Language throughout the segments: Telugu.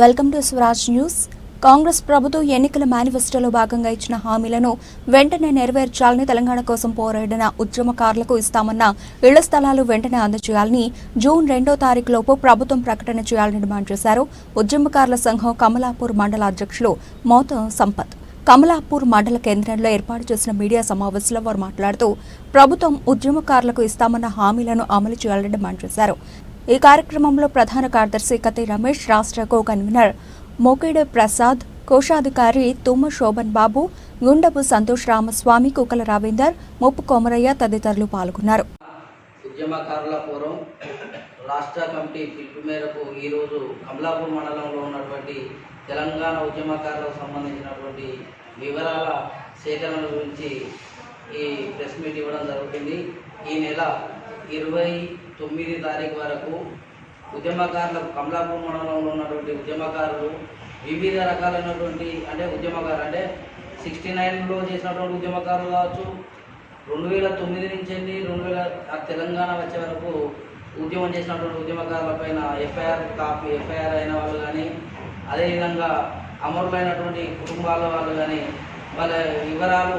Welcome to Swaraj news. Congress ప్రభుత్వం ఎన్నికల మేనిఫెస్టోలో భాగంగా ఇచ్చిన హామీలను వెంటనే నెరవేర్చాలని తెలంగాణ కోసం పోరాడిన ఉద్యమకారులకు ఇస్తామన్న ఇళ్ళ స్థలాలు వెంటనే అందజేయాలని జూన్ రెండో తారీఖులోపు ప్రభుత్వం ప్రకటన చేయాలని డిమాండ్ చేశారు. ఉద్యమకారుల సంఘం కమలాపూర్ మండల అధ్యక్షులు మోత సంపత్. కమలాపూర్ మండల కేంద్రంలో ఏర్పాటు చేసిన మీడియా సమావేశంలో వారు మాట్లాడుతూ ప్రభుత్వం ఉద్యమకారులకు ఇస్తామన్న హామీలను అమలు చేయాలని డిమాండ్ చేశారు. ఈ కార్యక్రమంలో ప్రధాన కార్యదర్శి కతి రమేష్ రాష్ట్ర కో కన్వీనర్ మోకేడ ప్రసాద్ కోశాధికారి తుమ్మ శోభన్ బాబు గుండపు సంతోష్ రామస్వామి కుక్కల రవీందర్ ముప్పు కోమరయ్య తదితరులు పాల్గొన్నారు. ఉద్యమకారుల పూర్వం రాష్ట్ర కమిటీ పిలుపు మేరకు ఈరోజు కమలాపూర్ మండలంలో ఉన్నటువంటి తెలంగాణ ఉద్యమకారులకు సంబంధించినటువంటి వివరాల సేకరణ గురించి ఈ ప్రెస్ మీట్ ఇవ్వడం జరుగుతుంది. ఈ నెల ఇరవై తొమ్మిది తారీఖు వరకు ఉద్యమకారులకు కమలాపూర్ మండలంలో ఉన్నటువంటి ఉద్యమకారులు వివిధ రకాలైనటువంటి అంటే ఉద్యమకారులు అంటే సిక్స్టీ నైన్లో చేసినటువంటి ఉద్యమకారులు కావచ్చు రెండు వేల తొమ్మిది నుంచి వెళ్ళి రెండు వేల ఆ తెలంగాణ వచ్చే వరకు ఉద్యమం చేసినటువంటి ఉద్యమకారుల పైన ఎఫ్ఐఆర్ కాపీ ఎఫ్ఐఆర్ అయిన వాళ్ళు కానీ అదేవిధంగా అమరులైనటువంటి కుటుంబాల వాళ్ళు కానీ వాళ్ళ వివరాలు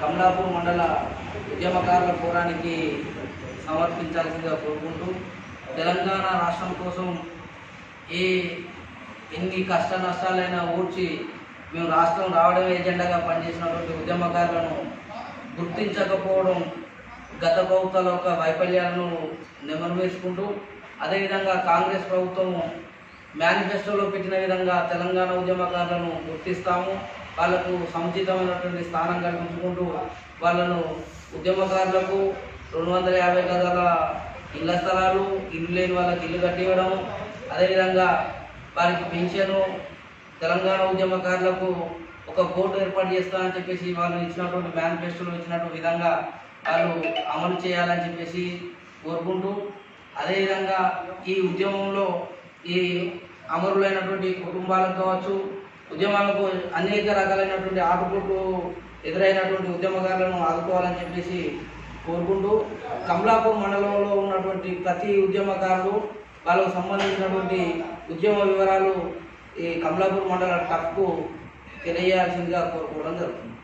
కమలాపూర్ మండల ఉద్యమకారుల పోరానికి సమర్పించాల్సిందిగా కోరుకుంటూ తెలంగాణ రాష్ట్రం కోసం ఏ ఎన్ని కష్ట నష్టాలైనా ఊడ్చి మేము రాష్ట్రం రావడమే ఎజెండాగా పనిచేసినటువంటి ఉద్యమకారులను గుర్తించకపోవడం గత ప్రభుత్వాల యొక్క వైఫల్యాలను నెమరు వేసుకుంటూ అదేవిధంగా కాంగ్రెస్ ప్రభుత్వం మేనిఫెస్టోలో పెట్టిన విధంగా తెలంగాణ ఉద్యమకారులను గుర్తిస్తాము. వాళ్ళకు సముచితమైనటువంటి స్థానం కల్పించుకుంటూ వాళ్ళను ఉద్యమకారులకు రెండు వందల యాభై గదాల ఇళ్ళ స్థలాలు ఇల్లు లేని వాళ్ళకి ఇల్లు కట్టివ్వడం అదేవిధంగా వారికి పెన్షను తెలంగాణ ఉద్యమకారులకు ఒక బోర్డు ఏర్పాటు చేస్తానని చెప్పేసి వాళ్ళు ఇచ్చినటువంటి మేనిఫెస్టోలో ఇచ్చినటువంటి విధంగా వాళ్ళు అమలు చేయాలని చెప్పేసి కోరుకుంటూ అదేవిధంగా ఈ ఉద్యమంలో ఈ అమరులైనటువంటి కుటుంబాలకు కావచ్చు ఉద్యమాలకు అనేక రకాలైనటువంటి ఆటుపోట్లు ఎదురైనటువంటి ఉద్యమకారులను ఆదుకోవాలని చెప్పేసి కోరుకుంటూ కమలాపూర్ మండలంలో ఉన్నటువంటి ప్రతి ఉద్యమకారులు వాళ్ళకు సంబంధించినటువంటి ఉద్యమ వివరాలు ఈ కమలాపూర్ మండల టఫ్కు తెలియాల్సిందిగా కోరుకోవడం జరుగుతుంది.